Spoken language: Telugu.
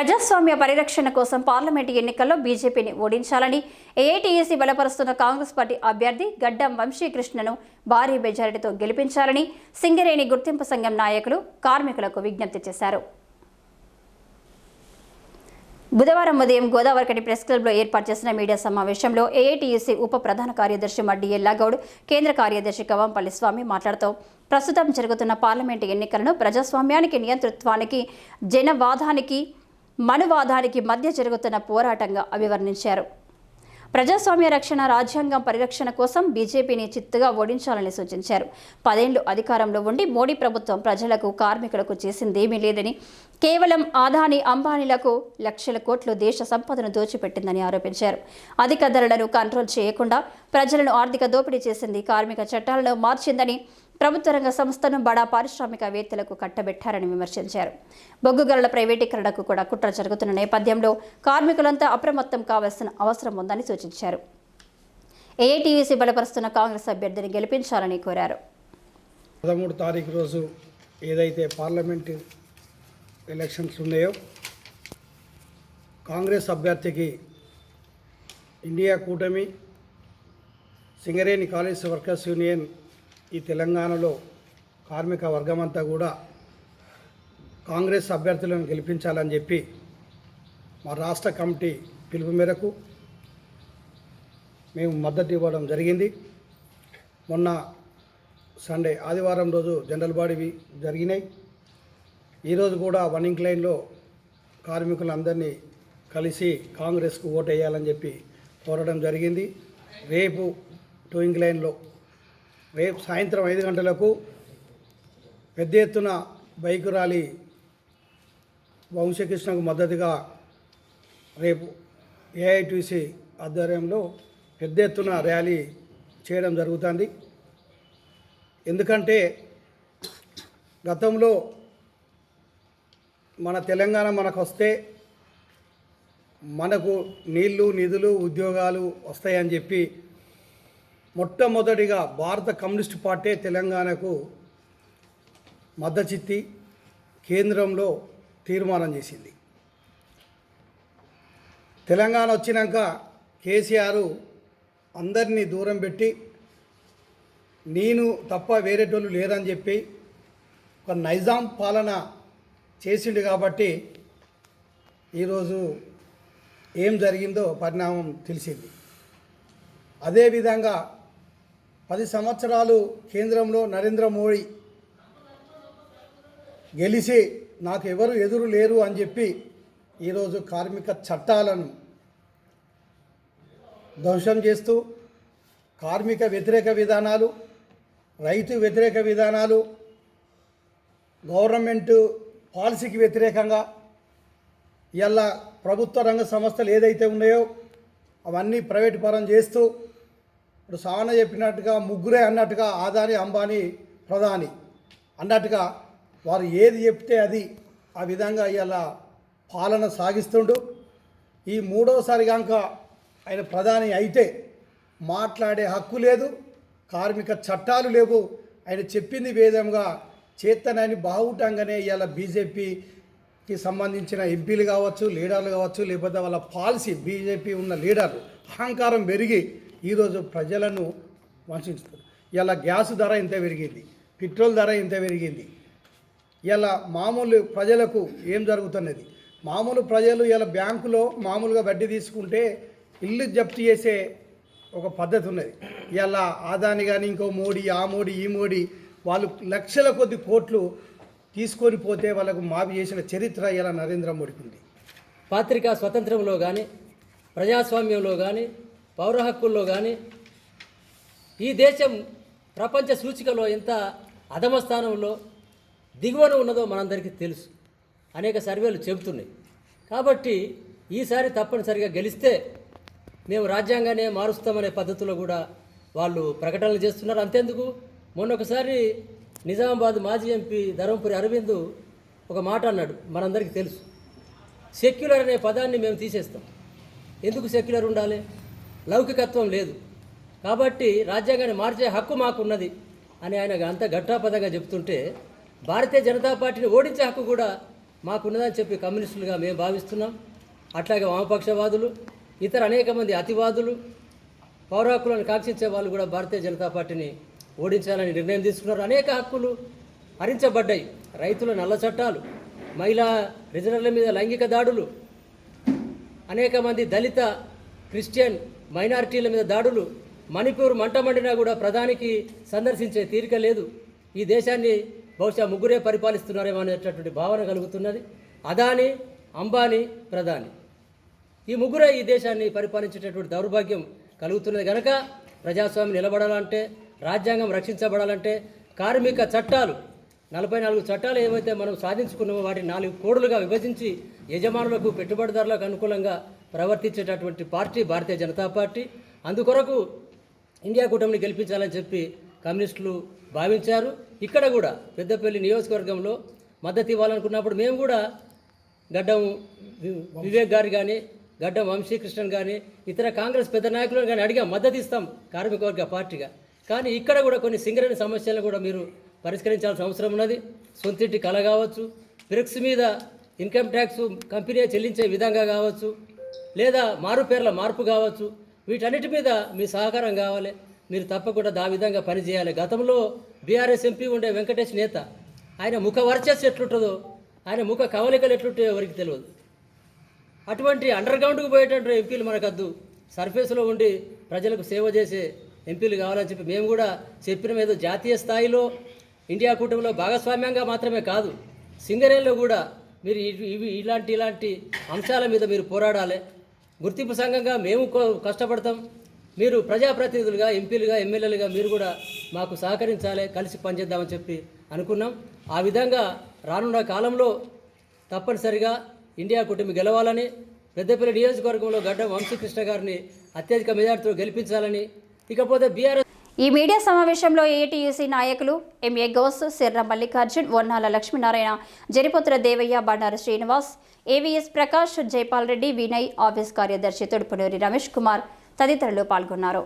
ప్రజాస్వామ్య పరిరక్షణ కోసం పార్లమెంటు ఎన్నికల్లో బీజేపీని ఓడించాలని ఏఐటీయూసీ బలపరుస్తున్న కాంగ్రెస్ పార్టీ అభ్యర్థి గడ్డం వంశీకృష్ణను భారీ మెజారిటీతో గెలిపించాలని సింగరేణి గుర్తింపు సంఘం నాయకులు కార్మికులకు విజ్ఞప్తి చేశారు. బుధవారం ఉదయం గోదావరికని ప్రెస్ క్లబ్లో ఏర్పాటు చేసిన మీడియా సమావేశంలో ఏఐటీయూసీ ఉప ప్రధాన కార్యదర్శి మడ్డి ఎల్లాగౌడ్ కేంద్ర కార్యదర్శి కవంపల్లి స్వామి మాట్లాడుతూ ప్రస్తుతం జరుగుతున్న పార్లమెంటు ఎన్నికలను ప్రజాస్వామ్యానికి నియంతృత్వానికి జనవాదానికి మనువాదానికి మధ్య జరుగుతున్న పోరాటంగా అభివర్ణించారు. ప్రజాస్వామ్య రక్షణ రాజ్యాంగం పరిరక్షణ కోసం బీజేపీని చిత్తుగా ఓడించాలని సూచించారు. పదేళ్ళు అధికారంలో ఉండి మోడీ ప్రభుత్వం ప్రజలకు కార్మికులకు చేసిందేమీ లేదని కేవలం ఆదాని అంబానీలకు లక్షల కోట్లు దేశ సంపదను దోచిపెట్టిందని ఆరోపించారు. అధిక ధరలను కంట్రోల్ చేయకుండా ప్రజలను ఆర్థిక దోపిడీ చేసింది కార్మిక చట్టాలను మార్చిందని ప్రభుత్వ రంగ సంస్థను బడా పారిశ్రామికవేత్తలకు కట్టబెట్టారని విమర్శించారు. బొగ్గుగల ప్రైవేటీకరణకు కూడా కుట్ర జరుగుతున్న నేపథ్యంలో కార్మికులంతా అప్రమత్తం కావాల్సిన అవసరం ఉందని సూచించారు. ఏఐటీయూసీ బలపరుస్తున్న కాంగ్రెస్ అభ్యర్థిని గెలిపించాలని కోరారు. పదమూడు తారీఖు రోజు ఏదైతే పార్లమెంట్ ఎలక్షన్స్ ఉన్నాయో కాంగ్రెస్ అభ్యర్థికి ఇండియా కూటమి సింగరేణి కాలేజ్ వర్కర్స్ యూనియన్ ఈ తెలంగాణలో కార్మిక వర్గమంతా కూడా కాంగ్రెస్ అభ్యర్థులను గెలిపించాలని చెప్పి మా రాష్ట్ర కమిటీ పిలుపు మేరకు మేము మద్దతు ఇవ్వడం జరిగింది. మొన్న సండే ఆదివారం రోజు జనరల్ బాడీవి జరిగినాయి. ఈరోజు కూడా వన్నింగ్ లైన్లో కార్మికులందరినీ కలిసి కాంగ్రెస్కు ఓటు వేయాలని చెప్పి కోరడం జరిగింది. రేపు టూయింగ్ లైన్లో రేపు సాయంత్రం ఐదు గంటలకు పెద్ద ఎత్తున బైక్ ర్యాలీ వంశకృష్ణకు మద్దతుగా రేపు ఏఐటీసీ ఆధ్వర్యంలో పెద్ద ఎత్తున ర్యాలీ చేయడం జరుగుతుంది. ఎందుకంటే గతంలో మన తెలంగాణ మనకు వస్తే మనకు నీళ్ళు నిధులు ఉద్యోగాలు వస్తాయని చెప్పి మొట్టమొదటిగా భారత కమ్యూనిస్ట్ పార్టీ తెలంగాణకు మద్దచిత్తి కేంద్రంలో తీర్మానం చేసింది. తెలంగాణ వచ్చినాక కేసీఆర్ అందరినీ దూరం పెట్టి నేను తప్ప వేరేటోళ్ళు లేరని చెప్పి ఒక నైజాం పాలన చేసిండు కాబట్టి ఈరోజు ఏం జరిగిందో పరిణామం తెలిసింది. అదేవిధంగా పది సంవత్సరాలు కేంద్రంలో నరేంద్ర మోడీ గెలిచి నాకు ఎవరు ఎదురు లేరు అని చెప్పి ఈరోజు కార్మిక చట్టాలను ధ్వంసం చేస్తూ కార్మిక వ్యతిరేక విధానాలు రైతు వ్యతిరేక విధానాలు గవర్నమెంట్ పాలసీకి వ్యతిరేకంగా ఇలా ప్రభుత్వ రంగ సంస్థలు ఏదైతే ఉన్నాయో అవన్నీ ప్రైవేట్ పరం చేస్తూ ఇప్పుడు సాన చెప్పినట్టుగా ముగ్గురే అన్నట్టుగా ఆదాని అంబానీ ప్రధాని. అన్నట్టుగా వారు ఏది చెప్తే అది. ఆ విధంగా ఇలా పాలన సాగిస్తుండు. ఈ మూడోసారి కనుక ఆయన ప్రధాని అయితే మాట్లాడే హక్కు లేదు కార్మిక చట్టాలు లేవు. ఆయన చెప్పింది విధంగా చేతనని బాగుటంగానే ఇవాళ బీజేపీకి సంబంధించిన ఎంపీలు కావచ్చు లీడర్లు కావచ్చు లేకపోతే వాళ్ళ పాలసీ బీజేపీ ఉన్న లీడర్లు అహంకారం పెరిగి ఈరోజు ప్రజలను వంచుతారు ఇలా గ్యాస్ ధర ఇంత పెరిగింది పెట్రోల్ ధర ఇంత పెరిగింది. ఇలా మామూలు ప్రజలకు ఏం జరుగుతున్నది? మామూలు ప్రజలు ఇలా బ్యాంకులో మామూలుగా వడ్డీ తీసుకుంటే ఇల్లు జప్తు చేసే ఒక పద్ధతి ఉన్నది. ఇలా ఆదాని కానీ ఇంకో మోడీ ఆ మోడీ ఈ మోడీ వాళ్ళు లక్షల కొద్ది కోట్లు తీసుకొని పోతే వాళ్ళకు మాఫీ చేసిన చరిత్ర ఇలా నరేంద్ర మోడీకి ఉంది. పాత్రికా స్వతంత్రంలో కానీ ప్రజాస్వామ్యంలో కానీ పౌర హక్కుల్లో కానీ ఈ దేశం ప్రపంచ సూచికలో ఎంత అధమ స్థానంలో దిగువన ఉన్నదో మనందరికీ తెలుసు. అనేక సర్వేలు చెబుతున్నాయి. కాబట్టి ఈసారి తప్పనిసరిగా గెలిస్తే మేము రాజ్యాంగానే మారుస్తామనే పద్ధతిలో కూడా వాళ్ళు ప్రకటనలు చేస్తున్నారు. అంతేందుకు మొన్న ఒకసారి నిజామాబాద్ మాజీ ఎంపీ ధర్మపురి అరవింద్ ఒక మాట అన్నాడు. మనందరికీ తెలుసు. సెక్యులర్ అనే పదాన్ని మేము తీసేస్తాం. ఎందుకు సెక్యులర్ ఉండాలి? లౌకికత్వం లేదు. కాబట్టి రాజ్యాంగాన్ని మార్చే హక్కు మాకున్నది అని ఆయన అంత ఘట్టాపదంగా చెప్తుంటే భారతీయ జనతా పార్టీని ఓడించే హక్కు కూడా మాకున్నదని చెప్పి కమ్యూనిస్టులుగా మేము భావిస్తున్నాం. అట్లాగే వామపక్షవాదులు ఇతర అనేక మంది అతివాదులు పౌర హక్కులను కాంక్షించే వాళ్ళు కూడా భారతీయ జనతా పార్టీని ఓడించాలని నిర్ణయం తీసుకున్నారు. అనేక హక్కులు హరించబడ్డాయి. రైతుల నల్ల చట్టాలు మహిళా రిజర్వ్ల మీద లైంగిక దాడులు అనేక మంది దళిత క్రిస్టియన్ మైనారిటీల మీద దాడులు మణిపూర్ మంటమండినా కూడా ప్రధానికి సందర్శించే తీరిక లేదు. ఈ దేశాన్ని బహుశా ముగ్గురే పరిపాలిస్తున్నారేమో అనేటటువంటి భావన కలుగుతున్నది. అదాని అంబానీ ప్రధాని. ఈ ముగ్గురే ఈ దేశాన్ని పరిపాలించేటటువంటి దౌర్భాగ్యం కలుగుతున్నది కనుక ప్రజాస్వామ్యం నిలబడాలంటే రాజ్యాంగం రక్షించబడాలంటే కార్మిక చట్టాలు నలభై నాలుగు చట్టాలు ఏవైతే మనం సాధించుకున్నామో వాటిని నాలుగు కోడులుగా విభజించి యజమానులకు పెట్టుబడిదారులకు అనుకూలంగా ప్రవర్తించేటటువంటి పార్టీ భారతీయ జనతా పార్టీ. అందుకొరకు ఇండియా కూటమిని గెలిపించాలని చెప్పి కమ్యూనిస్టులు భావించారు. ఇక్కడ కూడా పెద్దపల్లి నియోజకవర్గంలో మద్దతు ఇవ్వాలనుకున్నప్పుడు మేము కూడా గడ్డం వివేక్ గారు కానీ గడ్డం వంశీకృష్ణన్ కానీ ఇతర కాంగ్రెస్ పెద్ద నాయకులను కానీ అడిగా. మద్దతు ఇస్తాం కార్మికవర్గ పార్టీగా. కానీ ఇక్కడ కూడా కొన్ని సింగరేణి సమస్యలను కూడా మీరు పరిష్కరించాల్సిన అవసరం ఉన్నది. సొంతింటి కళ కావచ్చు బ్రిక్స్ మీద ఇన్కమ్ ట్యాక్స్ కంపెనీ చెల్లించే విధంగా కావచ్చు లేదా మారు పేర్ల మార్పు కావచ్చు వీటన్నిటి మీద మీ సహకారం కావాలి. మీరు తప్పకుండా దా విధంగా పనిచేయాలి గతంలో బీఆర్ఎస్ ఎంపీ ఉండే వెంకటేష్ నేత ఆయన ముఖ వర్చస్సు ఎట్లుంటుందో ఆయన ముఖ కవలికలు ఎట్లుంటాయో ఎవరికి తెలియదు. అటువంటి అండర్ గ్రౌండ్కు పోయేటటువంటి ఎంపీలు మనకద్దు. సర్ఫేస్లో ఉండి ప్రజలకు సేవ చేసే ఎంపీలు కావాలని చెప్పి మేము కూడా చెప్పిన మీద జాతీయ స్థాయిలో ఇండియా కూటమిలో భాగస్వామ్యంగా మాత్రమే కాదు సింగరేణిలో కూడా మీరు ఇవి ఇలాంటి ఇలాంటి అంశాల మీద మీరు పోరాడాలి. గుర్తింపు సంఘంగా మేము కష్టపడతాం. మీరు ప్రజాప్రతినిధులుగా ఎంపీలుగా ఎమ్మెల్యేలుగా మీరు కూడా మాకు సహకరించాలి కలిసి పనిచేద్దామని చెప్పి అనుకున్నాం. ఆ విధంగా రానున్న కాలంలో తప్పనిసరిగా ఇండియా కూటమి గెలవాలని పెద్దపల్లి నియోజకవర్గంలో గడ్డ వంశీకృష్ణ గారిని అత్యధిక మెజార్టీతో గెలిపించాలని ఇకపోతే బీఆర్ఎస్ ఈ మీడియా సమావేశంలో ఏటీయూసీ నాయకులు MA Gouse Sirra Mallikarjun Vannala Lakshminarayana Jariputra Devayya Bandaru Srinivas AVS Prakash Jaipal Reddy Vinay office కార్యదర్శి తొడుపునూరి రమేష్ కుమార్ తదితరులు పాల్గొన్నారు.